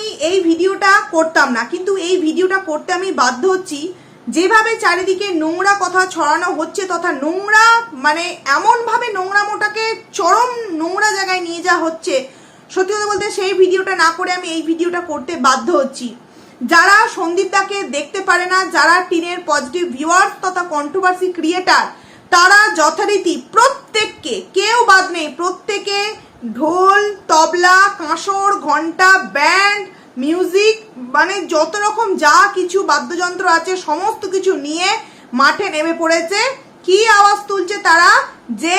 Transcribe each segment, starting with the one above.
আমি এই ভিডিওটা করতাম না, কিন্তু এই ভিডিওটা করতে আমি বাধ্য হচ্ছি। যেভাবে চারিদিকে নোংরা কথা ছড়ানো হচ্ছে তথা নোংরা মানে এমনভাবে নোংরা মোটাকে চরম নোংরা জায়গায় নিয়ে যাওয়া হচ্ছে, সত্যি কথা বলতে সেই ভিডিওটা না করে আমি এই ভিডিওটা করতে বাধ্য হচ্ছি। যারা সন্দীপদাকে দেখতে পারে না, যারা টিনের পজিটিভ ভিউয়ার্স তথা কন্ট্রোভার্সি ক্রিয়েটার তারা যথারীতি প্রত্যেককে, কেউ বাদ নেই, প্রত্যেকে ঢোল, তবলা, কাঁসর ঘণ্টা ব্যান্ড, মিউজিক মানে যত রকম যা কিছু বাদ্যযন্ত্র আছে, সমস্ত কিছু নিয়ে মাঠে নেমে পড়েছে। কি আওয়াজ তুলছে তারা? যে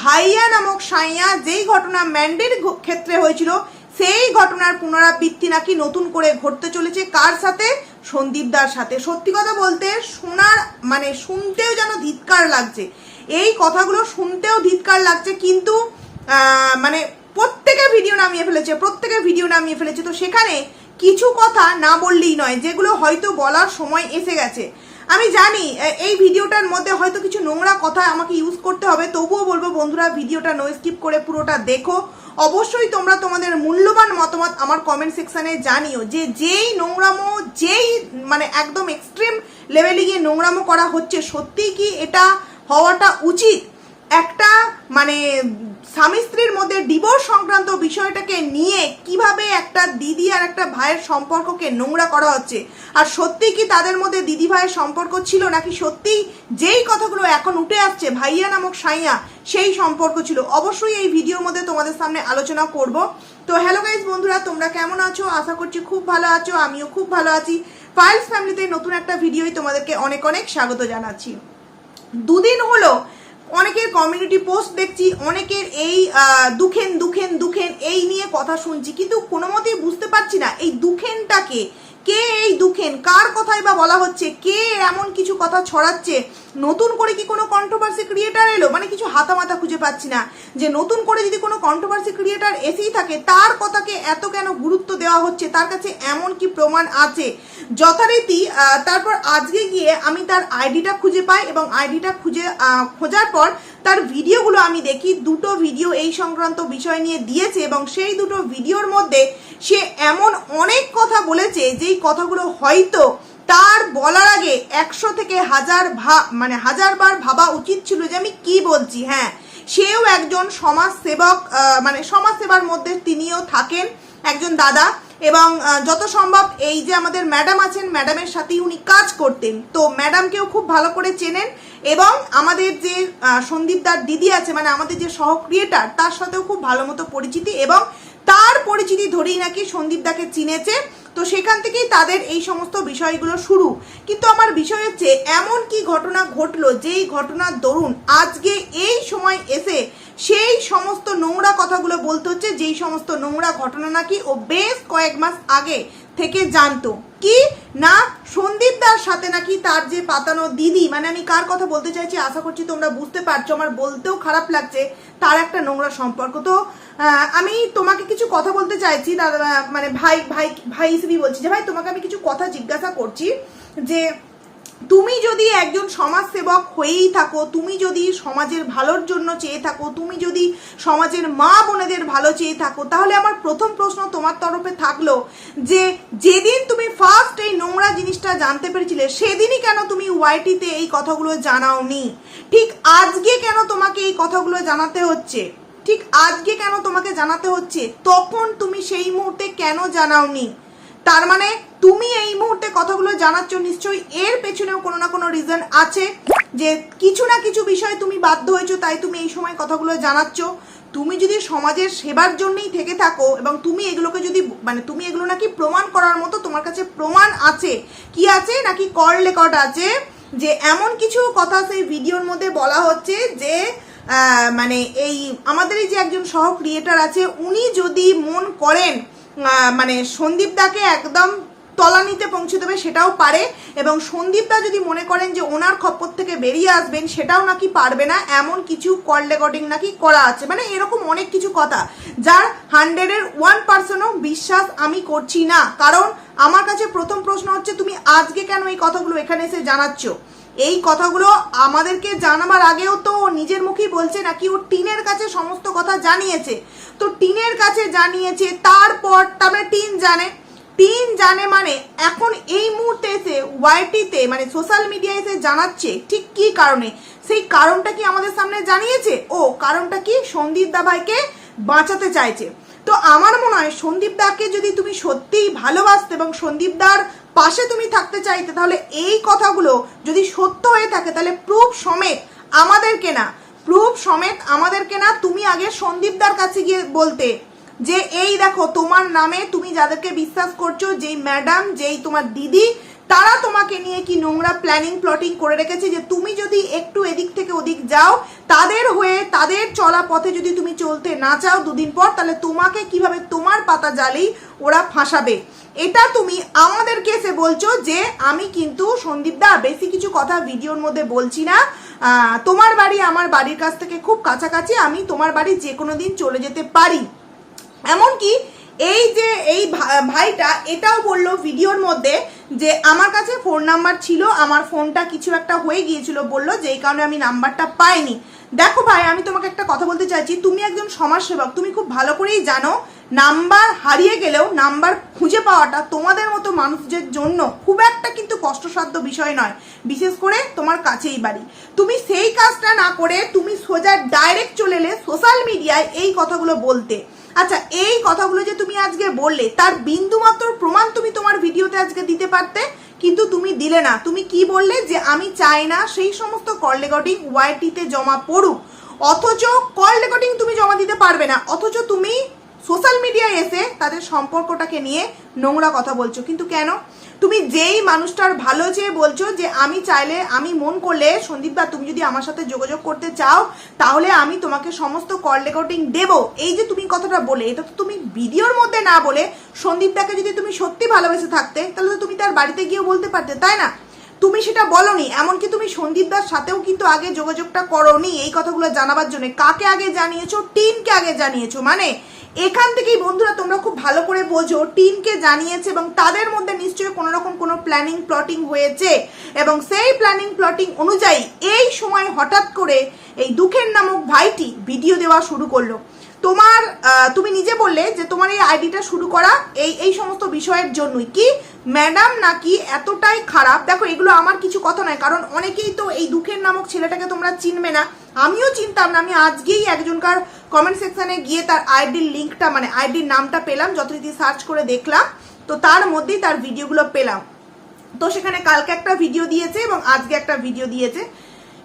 ভাইয়া নামক সাইয়া যেই ঘটনা ম্যান্ডের ক্ষেত্রে হয়েছিল, সেই ঘটনার পুনরাবৃত্তি নাকি নতুন করে ঘটতে চলেছে কার সাথে? সন্দীপদার সাথে। সত্যি কথা বলতে শোনার মানে শুনতেও যেন ধিৎকার লাগছে। এই কথাগুলো শুনতেও ধিৎকার লাগছে, কিন্তু মানে প্রত্যেকের ভিডিও নামিয়ে ফেলেছে, প্রত্যেকের ভিডিও নামিয়ে ফেলেছে। তো সেখানে কিছু কথা না বললেই নয়, যেগুলো হয়তো বলার সময় এসে গেছে। আমি জানি এই ভিডিওটার মধ্যে হয়তো কিছু নোংরা কথা আমাকে ইউজ করতে হবে, তবুও বলব বন্ধুরা, ভিডিওটা নো স্কিপ করে পুরোটা দেখো। অবশ্যই তোমরা তোমাদের মূল্যবান মতামত আমার কমেন্ট সেকশানে জানিও, যে যেই নোংরামো, যেই মানে একদম এক্সট্রিম লেভেলে গিয়ে নোংরামো করা হচ্ছে, সত্যিই কি এটা হওয়াটা উচিত? একটা মানে স্বামী স্ত্রীর মধ্যে ডিভোর্স সংক্রান্ত বিষয়টাকে নিয়ে কীভাবে একটা দিদি আর একটা ভাইয়ের সম্পর্ককে নোংরা করা হচ্ছে? আর সত্যি কি তাদের মধ্যে দিদি ভাইয়ের সম্পর্ক ছিল? নাকি সত্যি যেই কথাগুলো এখন উঠে আসছে, ভাইয়া নামক সাইয়া, সেই সম্পর্ক ছিল? অবশ্যই এই ভিডিওর মধ্যে তোমাদের সামনে আলোচনা করব। তো হ্যালো গাইজ বন্ধুরা, তোমরা কেমন আছো? আশা করছি খুব ভালো আছো, আমিও খুব ভালো আছি। ফাইলস ফ্যামিলিতে নতুন একটা ভিডিওই তোমাদেরকে অনেক অনেক স্বাগত জানাচ্ছি। দুদিন হলো অনেকের কমিউনিটি পোস্ট দেখছি, অনেকের এই দুখেন দুখেন দুখেন এই নিয়ে কথা শুনছি, কিন্তু কোনো মতেই বুঝতে পারছি না এই দুখেনটাকে কে এই দুখেন? কার কথাই বা বলা হচ্ছে? কে এমন কিছু কথা ছড়াচ্ছে? নতুন করে কি কোনো কন্ট্রোভার্সি ক্রিয়েটার এলো? মানে কিছু হাতামাতা খুঁজে পাচ্ছি না। যে নতুন করে যদি কোনো কন্ট্রোভার্সি ক্রিয়েটার এসেই থাকে, তার কথাকে এত কেন গুরুত্ব দেওয়া হচ্ছে? তার কাছে এমন কি প্রমাণ আছে? যথারীতি তারপর আজকে গিয়ে আমি তার আইডিটা খুঁজে পাই এবং আইডিটা খুঁজে খোঁজার পর তার ভিডিওগুলো আমি দেখি, দুটো ভিডিও এই সংক্রান্ত বিষয় নিয়ে দিয়েছে এবং সেই দুটো ভিডিওর মধ্যে সে এমন অনেক কথা বলেছে যেই কথাগুলো হয়তো তার বলার আগে একশো থেকে হাজার ভা মানে হাজার বার ভাবা উচিত ছিল যে আমি কি বলছি হ্যাঁ। সেও একজন সমাজ সেবক মানে সমাজ সেবার মধ্যে তিনিও থাকেন, একজন দাদা। এবং যত সম্ভব এই যে আমাদের ম্যাডাম আছেন, ম্যাডামের সাথেই উনি কাজ করতেন। তো ম্যাডামকেও খুব ভালো করে চেনেন এবং আমাদের যে সন্দীপদার দিদি আছে মানে আমাদের যে সহ ক্রিয়েটার তার সাথেও খুব ভালো মতো পরিচিতি এবং তার পরিচিতি ধরেই নাকি সন্দীপদাকে চিনেছে। তো সেখান থেকেই তাদের এই সমস্ত বিষয়গুলো শুরু। কিন্তু আমার বিষয় হচ্ছে, এমন কি ঘটনা ঘটলো? যেই ঘটনার দরুন আজকে এই সময় এসে সেই সমস্ত নোংরা কথাগুলো বলতে হচ্ছে, যেই সমস্ত নোংরা ঘটনা নাকি ও বেশ কয়েক মাস আগে থেকে জানতো। কি? না, সন্দীপ দার সাথে নাকি তার যে পাতানো দিদি মানে আমি কার কথা বলতে চাইছি আশা করছি তোমরা বুঝতে পারছ, আমার বলতেও খারাপ লাগছে, তার একটা নোংরা সম্পর্ক। তো আমি তোমাকে কিছু কথা বলতে চাইছি, দাদা মানে ভাই ভাই ভাই হিসেবেই বলছি যে, ভাই, তোমাকে আমি কিছু কথা জিজ্ঞাসা করছি যে, তুমি যদি একজন সমাজসেবক হয়েই থাকো, তুমি যদি সমাজের ভালোর জন্য চেয়ে থাকো, তুমি যদি সমাজের মা বোনেদের ভালো চেয়ে থাকো, তাহলে আমার প্রথম প্রশ্ন তোমার তরফে থাকল যে, যেদিন তুমি ফার্স্ট এই নোংরা জিনিসটা জানতে পেরেছিলে, সেদিনই কেন তুমি ওয়াইটিতে এই কথাগুলো জানাওনি? ঠিক আজকে কেন তোমাকে এই কথাগুলো জানাতে হচ্ছে? ঠিক আজকে কেন তোমাকে জানাতে হচ্ছে? তখন তুমি সেই মুহূর্তে কেন জানাওনি? তার মানে তুমি এই মুহূর্তে কথাগুলো জানাচ্ছ নিশ্চয়ই এর পেছনেও কোনো না কোনো রিজন আছে যে কিছু না কিছু বিষয় তুমি বাধ্য হয়েছো, তাই তুমি এই সময় কথাগুলো জানাচ্ছ। তুমি যদি সমাজের সেবার জন্যই থেকে থাকো এবং তুমি এগুলোকে যদি মানে তুমি এগুলো নাকি প্রমাণ করার মতো তোমার কাছে প্রমাণ আছে, কি আছে নাকি কল রেকর্ড আছে, যে এমন কিছু কথা সেই ভিডিওর মধ্যে বলা হচ্ছে যে মানে এই আমাদের যে একজন সহ ক্রিয়েটার আছে, উনি যদি মন করেন মানে সন্দীপদাকে একদম তলানিতে পৌঁছে দেবে, সেটাও পারে। এবং সন্দীপদা যদি মনে করেন যে ওনার খপ্পর থেকে বেরিয়ে আসবেন, সেটাও নাকি পারবে না। এমন কিছু কল রেকর্ডিং নাকি করা আছে। মানে এরকম অনেক কিছু কথা যার হান্ড্রেডের ওয়ান পার্সেন্টও বিশ্বাস আমি করছি না। কারণ আমার কাছে প্রথম প্রশ্ন হচ্ছে, তুমি আজকে কেন এই কথাগুলো এখানে এসে জানাচ্ছ? এই কথাগুলো আমাদেরকে জানাবার আগেও তো নিজের মুখেই বলছে নাকি ও টিনের কাছে সমস্ত কথা জানিয়েছে। তো টিনের কাছে জানিয়েছে, তারপর তারপরে টিন জানে। টিন জানে মানে এখন এই মুহূর্তে এসে ওয়াইটিতে মানে সোশ্যাল মিডিয়ায় এসে জানাচ্ছে ঠিক কি কারণে? সেই কারণটা কি আমাদের সামনে জানিয়েছে? ও, কারণটা কি? সন্দীপ দা ভাইকে বাঁচাতে চাইছে। তো আমার মনে হয় সন্দীপ দাকে যদি তুমি সত্যিই ভালোবাসতে এবং সন্দীপ দার পাশে তুমি থাকতে চাইতে, তাহলে এই কথাগুলো যদি সত্য হয়ে থাকে, তাহলে প্রুফ সমেত আমাদেরকে না, প্রুফ সমেত আমাদেরকে না তুমি আগে সন্দীপদার কাছে গিয়ে বলতে যে, এই দেখো, তোমার নামে তুমি যাদেরকে বিশ্বাস করছ, যেই ম্যাডাম যেই তোমার দিদি তারা তোমাকে নিয়ে কি নোংরা প্ল্যানিং প্লটিং করে রেখেছে যে তুমি যদি একটু এদিক থেকে ওদিক যাও, তাদের হয়ে, তাদের চলা পথে যদি তুমি চলতে না চাও দুদিন পর, তাহলে তোমাকে কীভাবে তোমার পাতা জালেই ওরা ফাঁসাবে? এটা তুমি আমাদেরকে এসে বলছো যে আমি কিন্তু সন্দীপ দা, বেশি কিছু কথা ভিডিওর মধ্যে বলছি না। তোমার বাড়ি আমার বাড়ির কাছ থেকে খুব কাছাকাছি, আমি তোমার বাড়ি যে কোনো দিন চলে যেতে পারি। এমনকি এই যে এই ভাইটা, এটাও বলল ভিডিওর মধ্যে যে আমার কাছে ফোন নাম্বার ছিল, আমার ফোনটা কিছু একটা হয়ে গিয়েছিল, বলল যেই কারণে আমি নাম্বারটা পাইনি। দেখো ভাই, আমি তোমাকে একটা কথা বলতে চাইছি, তুমি একজন সমাজসেবক, তুমি খুব ভালো করেই জানো নাম্বার হারিয়ে গেলেও নাম্বার খুঁজে পাওয়াটা তোমাদের মতো মানুষদের জন্য খুব একটা কিন্তু কষ্টসাধ্য বিষয় নয়, বিশেষ করে তোমার কাছেই বাড়ি। তুমি সেই কাজটা না করে তুমি সোজা ডাইরেক্ট চলে এলে সোশ্যাল মিডিয়ায় এই কথাগুলো বলতে। আচ্ছা এই কথাগুলো যে তুমি আজকে বললে, তার বিন্দুমাত্র প্রমাণ তুমি তোমার ভিডিওতে আজকে দিতে পারতে, কিন্তু তুমি দিলে না। তুমি কি বললে যে আমি চাই না সেই সমস্ত কল রেকর্ডিং ওয়াইটিতে জমা পড়ুক, অথচ কল রেকর্ডিং তুমি জমা দিতে পারবে না, অথচ তুমি সোশ্যাল মিডিয়ায় এসে তাদের সম্পর্কটাকে নিয়ে নোংরা কথা বলছো। কিন্তু কেন? তুমি যেই মানুষটার ভালো চেয়ে বলছো যে আমি চাইলে, আমি মন করলে, সন্দীপ দা, তুমি যদি আমার সাথে যোগাযোগ করতে চাও, তাহলে আমি তোমাকে সমস্ত কল রেকর্ডিং দেবো। এই যে তুমি কথাটা বলে এটা তো তুমি ভিডিওর মধ্যে না বলে সন্দীপদাকে যদি তুমি সত্যি ভালোবেসে থাকতে, তাহলে তো তুমি তার বাড়িতে গিয়েও বলতে পারতে, তাই না? তুমি সেটা বলনি, এমনকি তুমি সন্দীপ দার সাথেও কিন্তু আগে যোগাযোগটা করনি এই কথাগুলো জানাবার জন্য। কাকে আগে জানিয়েছো? টিনকে আগে জানিয়েছো। মানে এখান থেকেই বন্ধুরা তোমরা খুব ভালো করে বোঝো, টিনকে জানিয়েছে এবং তাদের মধ্যে নিশ্চয়ই কোনো রকম কোনো প্ল্যানিং প্লটিং হয়েছে। এবং সেই প্ল্যানিং প্লটিং অনুযায়ী এই সময় হঠাৎ করে এই দুঃখের নামক ভাইটি ভিডিও দেওয়া শুরু করল। তোমার তুমি নিজে বললে যে তোমার এই আইডিটা শুরু করা এই এই সমস্ত বিষয়ের জন্যই। কি ম্যাডাম নাকি এতটাই খারাপ? দেখো, এগুলো আমার কিছু কথা নয়, কারণ অনেকেই তো এই দুঃখের নামক ছেলেটাকে তোমরা চিনবে না। আমিও চিনতাম না, আমি আজকেই একজনকার কমেন্ট সেকশনে গিয়ে তার আইডির লিঙ্কটা মানে আইডির নামটা পেলাম, যথারীতি সার্চ করে দেখলাম। তো তার মধ্যেই তার ভিডিওগুলো পেলাম। তো সেখানে কালকে একটা ভিডিও দিয়েছে এবং আজকে একটা ভিডিও দিয়েছে।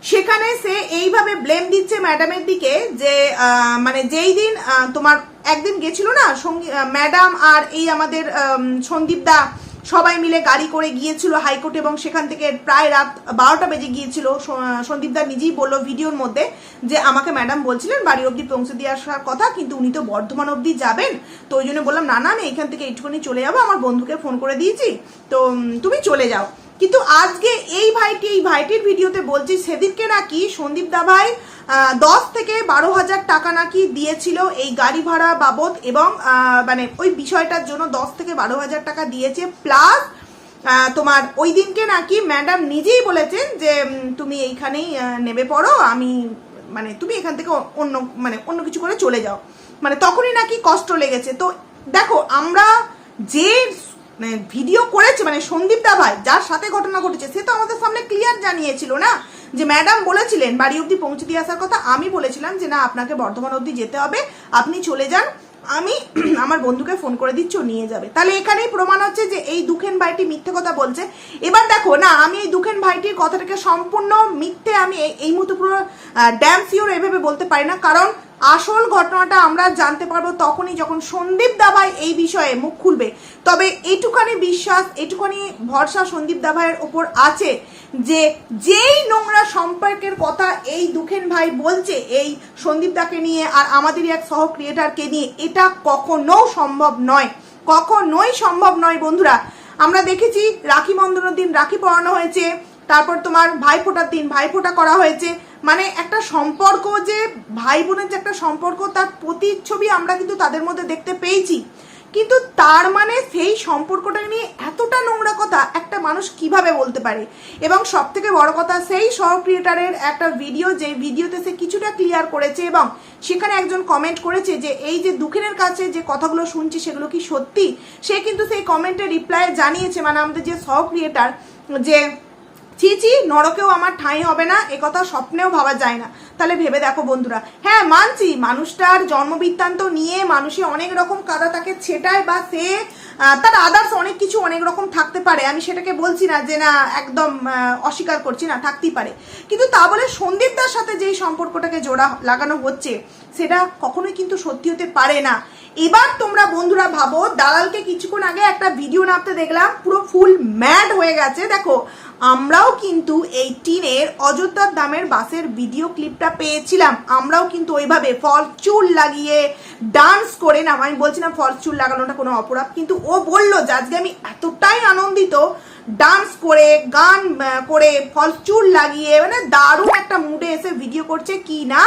সেখানে সে এইভাবে ব্লেম দিচ্ছে ম্যাডামের দিকে যে মানে যেই দিন তোমার একদিন গেছিল না, সঙ্গী ম্যাডাম আর এই আমাদের সন্দীপ দা সবাই মিলে গাড়ি করে গিয়েছিল হাইকোর্ট এবং সেখান থেকে প্রায় রাত বারোটা বেজে গিয়েছিল। সন্দীপ দা নিজেই বলল ভিডিওর মধ্যে যে, আমাকে ম্যাডাম বলছিলেন বাড়ি অবধি পৌঁছে দিয়ে আসার কথা, কিন্তু উনি তো বর্ধমান অবধি যাবেন। তো ওই জন্য বললাম, না না, আমি এখান থেকে একটুখানি চলে যাব, আমার বন্ধুকে ফোন করে দিয়েছি। তো তুমি চলে যাও। কিন্তু আজকে এই ভাইটি, এই ভাইটির ভিডিওতে বলছি, সেদিনকে নাকি সন্দীপ দা ভাই দশ থেকে বারো হাজার টাকা নাকি দিয়েছিল এই গাড়ি ভাড়া বাবদ এবং মানে ওই বিষয়টার জন্য দশ থেকে বারো হাজার টাকা দিয়েছে। প্লাস তোমার ওই দিনকে নাকি ম্যাডাম নিজেই বলেছেন যে তুমি এইখানেই নেমে পড়ো, আমি মানে তুমি এখান থেকে অন্য মানে অন্য কিছু করে চলে যাও। মানে তখনই নাকি কষ্ট লেগেছে। তো দেখো, আমরা যে মানে ভিডিও করেছে মানে সন্দীপ দা ভাই, যার সাথে ঘটনা ঘটেছে, সে তো আমাদের সামনে ক্লিয়ার জানিয়েছিল না? যে ম্যাডাম বলেছিলেন, বাড়ি অবধি পৌঁছে দিয়ে আসার কথা, আমি বলেছিলাম যে না, আপনাকে বর্ধমান অবধি যেতে হবে, আপনি চলে যান, আমি আমার বন্ধুকে ফোন করে দিচ্ছি নিয়ে যাবে। তাহলে এখানেই প্রমাণ হচ্ছে যে এই দুখেন ভাইটি মিথ্যে কথা বলছে। এবার দেখো, না, আমি এই দুখেন ভাইটির কথাটাকে সম্পূর্ণ মিথ্যে আমি এই- এই মুহূর্তে পুরো ড্যাম সিওর এভাবে বলতে পারি না, কারণ আসল ঘটনাটা আমরা জানতে পারব তখনই যখন সন্দীপ দাভাই এই বিষয়ে মুখ খুলবে। তবে এইটুখানি বিশ্বাস এইটুখানি ভরসা সন্দীপ দাভাইয়ের ওপর আছে যে যেই নোংরা সম্পর্কের কথা এই দুখেন ভাই বলছে এই সন্দীপ দাকে নিয়ে আর আমাদেরই এক সহ ক্রিয়েটারকে নিয়ে, এটা কখনো সম্ভব নয়। কখনোই সম্ভব নয় বন্ধুরা। আমরা দেখেছি রাখি বন্ধনের দিন রাখি পরানো হয়েছে, তারপর তোমার ভাইফোঁটার দিন ভাইফোঁটা করা হয়েছে। মানে একটা সম্পর্ক যে ভাই বোনের যে একটা সম্পর্ক, তার প্রতিচ্ছবি আমরা কিন্তু তাদের মধ্যে দেখতে পেয়েছি। কিন্তু তার মানে সেই সম্পর্কটা নিয়ে এতটা নোংরা কথা একটা মানুষ কীভাবে বলতে পারে? এবং সব থেকে বড় কথা, সেই সহ ক্রিয়েটারের একটা ভিডিও, যে ভিডিওতে সে কিছুটা ক্লিয়ার করেছে এবং সেখানে একজন কমেন্ট করেছে যে, এই যে দুঃখের কাছে যে কথাগুলো শুনছি, সেগুলো কি সত্যি? সে কিন্তু সেই কমেন্টে রিপ্লাই জানিয়েছে মানে আমাদের যে সহ ক্রিয়েটার যে ছি ছি, নরকেও আমার ঠাঁই হবে না, এ কথা স্বপ্নেও ভাবা যায় না। তাহলে ভেবে দেখো বন্ধুরা। হ্যাঁ মানছি, মানুষটার জন্মবৃত্তান্ত নিয়ে মানুষে অনেক রকম কাদা তাকে ছেটায় বা সে তার আদার্স অনেক কিছু অনেক রকম থাকতে পারে। আমি সেটাকে বলছি না যে না, একদম অস্বীকার করছি না, থাকতেই পারে। কিন্তু তা বলে সন্দীপদার সাথে যেই সম্পর্কটাকে জোড়া লাগানো হচ্ছে, সেটা কখনোই কিন্তু সত্যি হতে পারে না। এবার তোমরা বন্ধুরা ভাবো, দালালকে কিছুক্ষণ আগে একটা ভিডিও নামতে দেখলাম, পুরো ফুল ম্যাড হয়ে গেছে। দেখো, আমরাও কিন্তু এই টিনের অযোধ্যার দামের বাসের ভিডিও ক্লিপটা পেয়েছিলাম। আমরাও কিন্তু ওইভাবে ফল চুল লাগিয়ে ডান্স করে না, আমি বলছি না ফল চুল লাগানোটা কোনো অপরাধ, কিন্তু ও বলল যে আজকে আমি এতটাই আনন্দিত ডান্স করে, গান করে, ফল চুল লাগিয়ে মানে দারুণ একটা মুডে এসে ভিডিও করছে কি না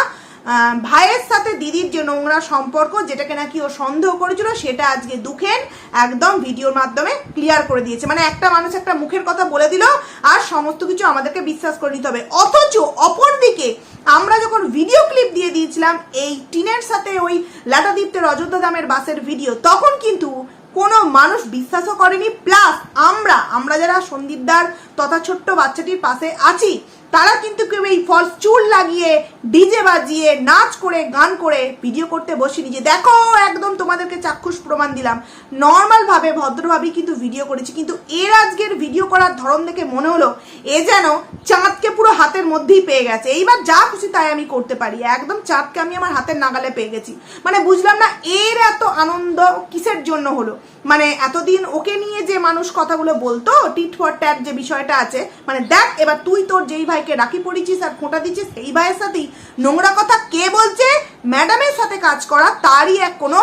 ভাইয়ের সাথে দিদির যে নোংরা সম্পর্ক, যেটাকে নাকি ও সন্দেহ করেছিল, সেটা আজকে দুঃখেন একদম ভিডিওর মাধ্যমে ক্লিয়ার করে দিয়েছে। মানে একটা মানুষ একটা মুখের কথা বলে দিল, আর সমস্ত কিছু আমাদেরকে বিশ্বাস করে নিতে হবে। অথচ অপরদিকে আমরা যখন ভিডিও ক্লিপ দিয়ে দিয়েছিলাম এই টিনের সাথে ওই লাটাদীপ্তের অযোধ্যা দামের বাসের ভিডিও তখন কিন্তু কোনো মানুষ বিশ্বাসও করেনি। প্লাস আমরা আমরা যারা সন্দীপদার তথা ছোট্ট বাচ্চাটির পাশে আছি তারা কিন্তু কেউ এই ফলস চুল লাগিয়ে ডিজে বাজিয়ে, নাচ করে, গান করে ভিডিও করতে বসিনি যে, দেখো, একদম তোমাদেরকে চাক্ষুষ প্রমাণ দিলাম। নর্মালভাবে ভদ্রভাবেই কিন্তু ভিডিও করেছি। কিন্তু এর আজকের ভিডিও করার ধরন দেখে মনে হলো, এ যেন চাঁদকে পুরো হাতের মধ্যেই পেয়ে গেছে। এইবার যা খুশি তাই আমি করতে পারি। একদম চাঁদকে আমি আমার হাতের নাগালে পেয়ে গেছি। মানে বুঝলাম না, এর এত আনন্দ কিসের জন্য হলো? মানে এতদিন ওকে নিয়ে যে মানুষ কথাগুলো বলতো টিট ফর ট্যাট যে বিষয়টা আছে মানে দেখ, এবার তুই তোর যেই ভাইকে রাখি পড়েছিস আর খোঁটা দিচ্ছিস সেই ভাইয়ের সাথেই। নোংরা কথা কে বলছে? ম্যাডামের সাথে কাজ করা, তারই এক কোনো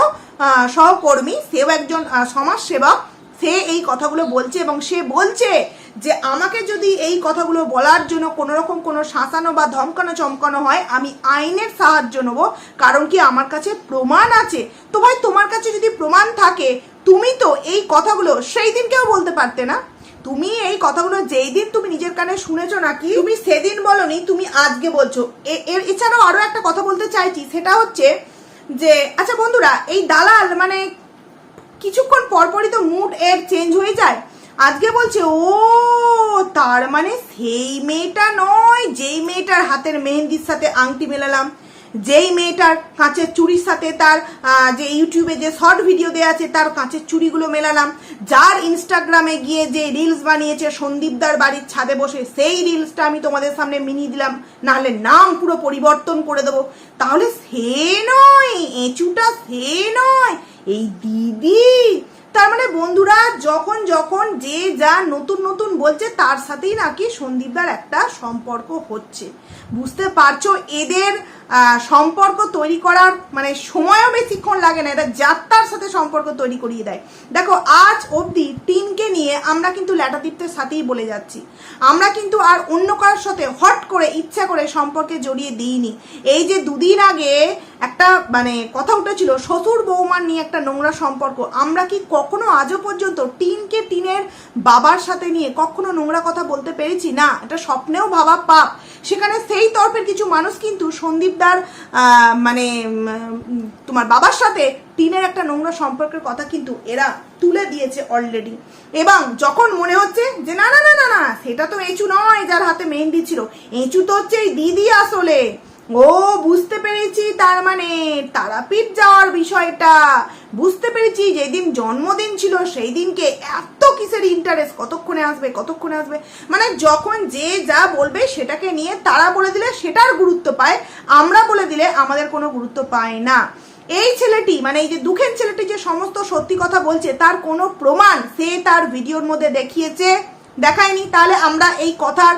সহকর্মী, সেও একজন সমাজসেবক, সে এই কথাগুলো বলছে এবং সে বলছে যে আমাকে যদি এই কথাগুলো বলার জন্য কোনো রকম কোনো শাসানো বা ধমকানো চমকানো হয়, আমি আইনের সাহায্য নেব, কারণ কি আমার কাছে প্রমাণ আছে? তো ভাই, তোমার কাছে যদি প্রমাণ থাকে, তুমি তো এই কথাগুলো সেই দিনকেও বলতে পারতে না। তুমি এই কথাগুলো যেই দিন তুমি নিজের কানে শুনেছো নাকি, তুমি সেদিন বলনি, তুমি আজকে বলছো। এর এছাড়াও আরও একটা কথা বলতে চাইছি, সেটা হচ্ছে যে আচ্ছা বন্ধুরা, এই দালাল মানে কিছুক্ষণ পরপরই তো মুড এর চেঞ্জ হয়ে যায়। আজকে বলছে, ও, তার মানে সেই মেয়েটা নয়, যেই মেয়েটার হাতের মেহেন্দির সাথে আংটি মেলালাম। যেই মেয়েটার কাঁচের চুড়ির সাথে তার যে ইউটিউবে যে শর্ট ভিডিও দেওয়া আছে, তার কাঁচের চুড়িগুলো মেলালাম। যার ইনস্টাগ্রামে গিয়ে যে রিলস বানিয়েছে সন্দীপদার বাড়ির ছাদে বসে, সেই রিলসটা আমি তোমাদের সামনে মিনি দিলাম। নাহলে নাম পুরো পরিবর্তন করে দেবো। তাহলে সে নয়, এঁচুটা সে নয়, এই দিদি। তার মানে বন্ধুরা, যখন যখন যে যা নতুন নতুন বলছে, তার সাথেই নাকি সন্দীপদার একটা সম্পর্ক হচ্ছে। বুঝতে পারছ? এদের সম্পর্ক তৈরি করার মানে সময়ও বেশিক্ষণ লাগে না, এটা যাত্রার সাথে সম্পর্ক তৈরি করিয়ে দেয়। দেখো, আজ অবধি টিনকে নিয়ে আমরা কিন্তু ল্যাটাদীপ্তের সাথেই বলে যাচ্ছি। আমরা কিন্তু আর অন্য কারোর সাথে হট করে ইচ্ছা করে সম্পর্কে জড়িয়ে দিইনি। এই যে দুদিন আগে একটা মানে কথা উঠেছিল, শ্বশুর বৌমার নিয়ে একটা নোংরা সম্পর্ক। আমরা কি কখনো আজও পর্যন্ত টিনকে টিনের বাবার সাথে নিয়ে কখনো নোংরা কথা বলতে পেরেছি? না, এটা স্বপ্নেও ভাবা পাপ। সেখানে সেই তরফের কিছু মানুষ কিন্তু সন্দীপদার দার মানে তোমার বাবার সাথে টিনের একটা নোংরা সম্পর্কের কথা কিন্তু এরা তুলে দিয়েছে অলরেডি এবং যখন মনে হচ্ছে যে, না না না না না, সেটা তো এঁচু নয় যার হাতে মেহেন্দি ছিল, এঁচু তো হচ্ছে এই দিদি আসলে। ও, বুঝতে পেরেছি তার মানে। তারাপীঠ যাওয়ার বিষয়টা। বুঝতে পেরেছি, যেদিন জন্মদিন ছিল সেই দিনকে এত কিসের ইন্টারেস্ট কতক্ষণে আসবে কতক্ষণে আসবে? মানে যখন যে যা বলবে সেটাকে নিয়ে তারা বলে দিলে সেটার গুরুত্ব পায়, আমরা বলে দিলে আমাদের কোনো গুরুত্ব পায় না। এই ছেলেটি মানে এই যে দুঃখের ছেলেটি যে সমস্ত সত্যি কথা বলছে, তার কোনো প্রমাণ সে তার ভিডিওর মধ্যে দেখিয়েছে, দেখায়নি, তাহলে আমরা এই কথার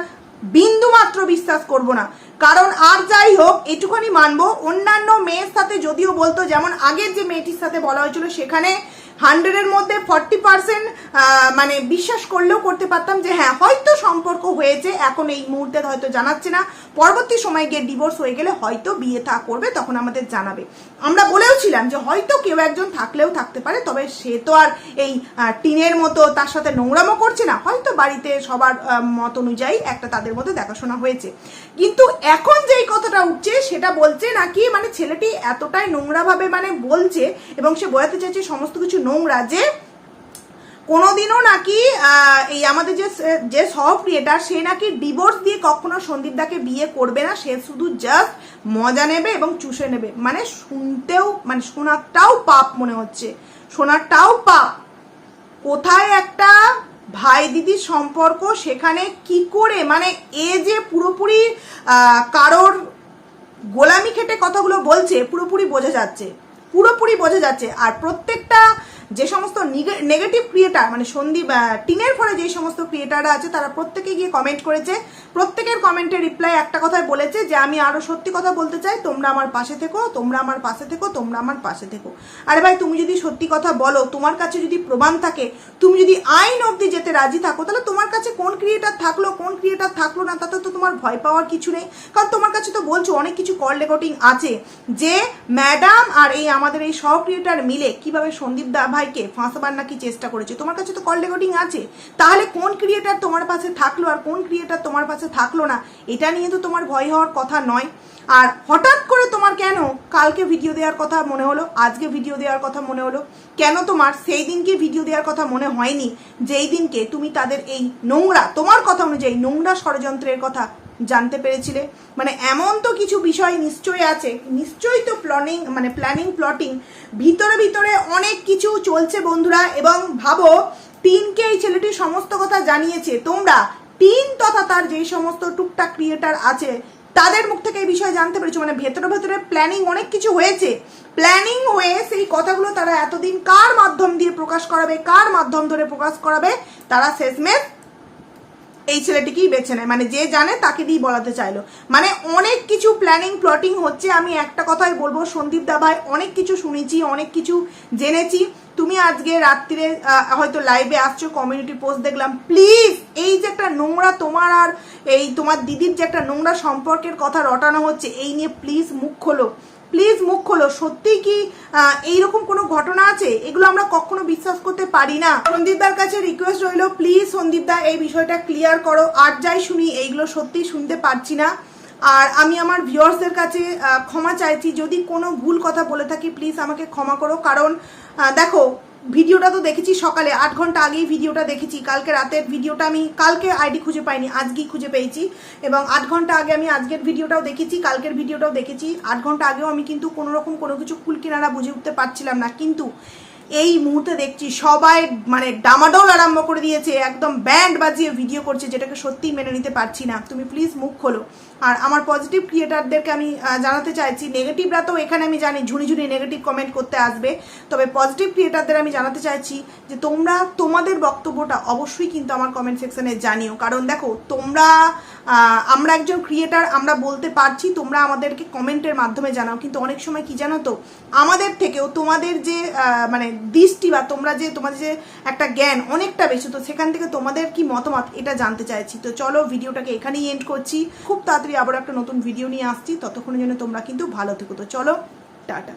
বিন্দু মাত্র বিশ্বাস করব না। কারণ আর যাই হোক এটুখানি মানবো। অন্যান্য মেয়ের সাথে যদিও বলতো, যেমন আগের যে মেয়েটির সাথে বলা হয়েছিল, সেখানে হান্ড্রেডের মধ্যে ফর্টি পার্সেন্ট মানে বিশ্বাস করলেও করতে পারতাম যে হ্যাঁ হয়তো সম্পর্ক হয়েছে, এখন এই মুহূর্তে হয়তো জানাচ্ছে না। পরবর্তী সময় গিয়ে ডিভোর্স হয়ে গেলে হয়তো বিয়ে থা করবে, তখন আমাদের জানাবে। আমরা বলেও ছিলাম যে হয়তো কেউ একজন থাকলেও থাকতে পারে, তবে সে তো আর এই টিনের মতো তার সাথে নোংরামো করছে না। হয়তো বাড়িতে সবার মত অনুযায়ী একটা তাদের মধ্যে দেখাশোনা হয়েছে। কিন্তু এখন যেই কথাটা উঠছে, সেটা বলছে নাকি মানে ছেলেটি এতটাই নোংরাভাবে মানে বলছে এবং সে বোঝাতে চাইছে সমস্ত কিছু নোংরা যে কোনোদিনও নাকি এই আমাদের যে যে সহ ক্রিয়েটার সে নাকি ডিভোর্স দিয়ে কখনো সন্দীপদাকে বিয়ে করবে না। সে শুধু জাস্ট মজা নেবে এবং চুষে নেবে। মানে শুনতেও মানে শোনারটাও পাপ মনে হচ্ছে। শোনারটাও পাপ। কোথায় একটা ভাই দিদির সম্পর্ক, সেখানে কি করে? মানে এ যে পুরোপুরি কারোর গোলামি খেটে কথাগুলো বলছে, পুরোপুরি বোঝা যাচ্ছে। পুরোপুরি বোঝা যাচ্ছে। আর প্রত্যেকটা যে সমস্ত নেগেটিভ ক্রিয়েটার মানে সন্দীপ টিনের ফলে যে সমস্ত ক্রিয়েটাররা আছে, তারা প্রত্যেকে গিয়ে কমেন্ট করেছে। প্রত্যেকের কমেন্টের রিপ্লাই একটা কথাই বলেছে যে, আমি আরও সত্যি কথা বলতে চাই, তোমরা আমার পাশে থেকো, তোমরা আমার পাশে থেকো, তোমরা আমার পাশে থেকো। আরে ভাই, তুমি যদি সত্যি কথা বলো, তোমার কাছে যদি প্রমাণ থাকে, তুমি যদি আইন অবধি যেতে রাজি থাকো, তাহলে তোমার কাছে কোন ক্রিয়েটার থাকল, কোন ক্রিয়েটার থাকল না, তাতে তো তোমার ভয় পাওয়ার কিছু নেই। কারণ তোমার কাছে তো বলছো, অনেক কিছু কল রেকর্ডিং আছে যে ম্যাডাম আর এই আমাদের এই সহ ক্রিয়েটার মিলে কীভাবে সন্দীপ দা ভাইকে ফাঁসাবার নাকি চেষ্টা করেছে? তোমার কাছে তো কল রেকর্ডিং আছে। তাহলে কোন ক্রিয়েটার তোমার পাশে থাকল আর কোন ক্রিয়েটার তোমার পাশে থাকল না? এটা নিয়ে তো তোমার ভয় হওয়ার কথা নয়। আর হঠাৎ করে তোমার কেন কালকে ভিডিও দেওয়ার কথা মনে হলো, আজকে ভিডিও দেওয়ার কথা মনে হলো? কেন তোমার সেই দিনকে ভিডিও দেওয়ার কথা মনে হয়নি? যেই দিনকে তুমি তাদের এই নোংরা, তোমার কথা অনুযায়ী নোংরা ষড়যন্ত্রের কথা জানতে পেরেছিলে? মানে এমন তো কিছু বিষয় নিশ্চয়ই আছে, নিশ্চয়ই তো প্ল্যানিং মানে প্ল্যানিং প্লটিং ভিতরে ভিতরে অনেক কিছু চলছে বন্ধুরা, এবং ভাবো, তিনকে এই ছেলেটি সমস্ত কথা জানিয়েছে। তোমরা তিন তথা তার যেই সমস্ত টুকটাক ক্রিয়েটার আছে তাদের মুখ থেকে এই বিষয়ে জানতে পেরেছ মানে ভেতরে ভেতরে প্ল্যানিং অনেক কিছু হয়েছে। প্ল্যানিং হয়ে সেই কথাগুলো তারা এতদিন কার মাধ্যম দিয়ে প্রকাশ করাবে, কার মাধ্যম ধরে প্রকাশ করাবে, তারা শেষমেশ এই ছেলেটিকেই বেছে নেয়। মানে যে জানে তাকে দিয়ে বলাতে চাইলো। মানে অনেক কিছু প্ল্যানিং প্লটিং হচ্ছে, আমি একটা কথাই বলব, সন্দীপ দা ভাই, অনেক কিছু শুনেছি, অনেক কিছু জেনেছি। তুমি আজকে রাত্রিরে হয়তো লাইভে আসছো কমিউনিটি পোস্ট দেখলাম। প্লিজ এই যে একটা নোংরা তোমার আর, এই তোমার দিদির যে একটা নোংরা সম্পর্কের কথা রটানো হচ্ছে, এই নিয়ে প্লিজ মুখ খোলো। প্লিজ মুখ খোলো। সত্যি কি এইরকম কোনো ঘটনা আছে? এগুলো আমরা কখনো বিশ্বাস করতে পারি না। সন্দীপদার কাছে রিকোয়েস্ট রইল, প্লিজ সন্দীপদা এই বিষয়টা ক্লিয়ার করো। আর যাই শুনি, এইগুলো সত্যি শুনতে পারছি না। আর আমি আমার ভিউয়ার্সদের কাছে ক্ষমা চাইছি। যদি কোনো ভুল কথা বলে থাকি, প্লিজ আমাকে ক্ষমা করো। কারণ দেখো ভিডিওটা তো দেখেছি সকালে, আট ঘণ্টা আগেই ভিডিওটা দেখেছি। কালকে রাতের ভিডিওটা আমি, কালকে আইডি খুঁজে পাইনি, আজকেই খুঁজে পেয়েছি। এবং আট ঘণ্টা আগে আমি আজকের ভিডিওটাও দেখেছি, কালকের ভিডিওটাও দেখেছি। আট ঘণ্টা আগেও আমি কিন্তু কোনো রকম কোনো কিছু কুল কিনারা বুঝে উঠতে পারছিলাম না। কিন্তু এই মুহূর্তে দেখছি সবাই মানে ডামাডোল আরম্ভ করে দিয়েছে, একদম ব্যান্ড বাজিয়ে ভিডিও করছে, যেটাকে সত্যিই মেনে নিতে পারছি না। তুমি প্লিজ মুখ খোলো। আর আমার পজিটিভ ক্রিয়েটারদেরকে আমি জানাতে চাইছি। নেগেটিভরা তো এখানে আমি জানি ঝুনি ঝুনি নেগেটিভ কমেন্ট করতে আসবে। তবে পজিটিভ ক্রিয়েটারদের আমি জানাতে চাইছি যে তোমরা তোমাদের বক্তব্যটা অবশ্যই কিন্তু আমার কমেন্ট সেকশনে জানিও। কারণ দেখো, তোমরা আমরা একজন ক্রিয়েটার আমরা বলতে পারছি, তোমরা আমাদেরকে কমেন্টের মাধ্যমে জানাও। কিন্তু অনেক সময় কি জানো তো, আমাদের থেকেও তোমাদের যে মানে দৃষ্টি বা তোমরা যে, তোমাদের যে একটা জ্ঞান অনেকটা বেশি, তো সেখান থেকে তোমাদের কি মতামত, এটা জানতে চাইছি। তো চলো ভিডিওটাকে এখানেই এন্ড করছি। খুব তাড়াতাড়ি আবার একটা নতুন ভিডিও নিয়ে আসছি। ততক্ষণের জন্য তোমরা কিন্তু ভালো থেকো। তো চলো, টাটা।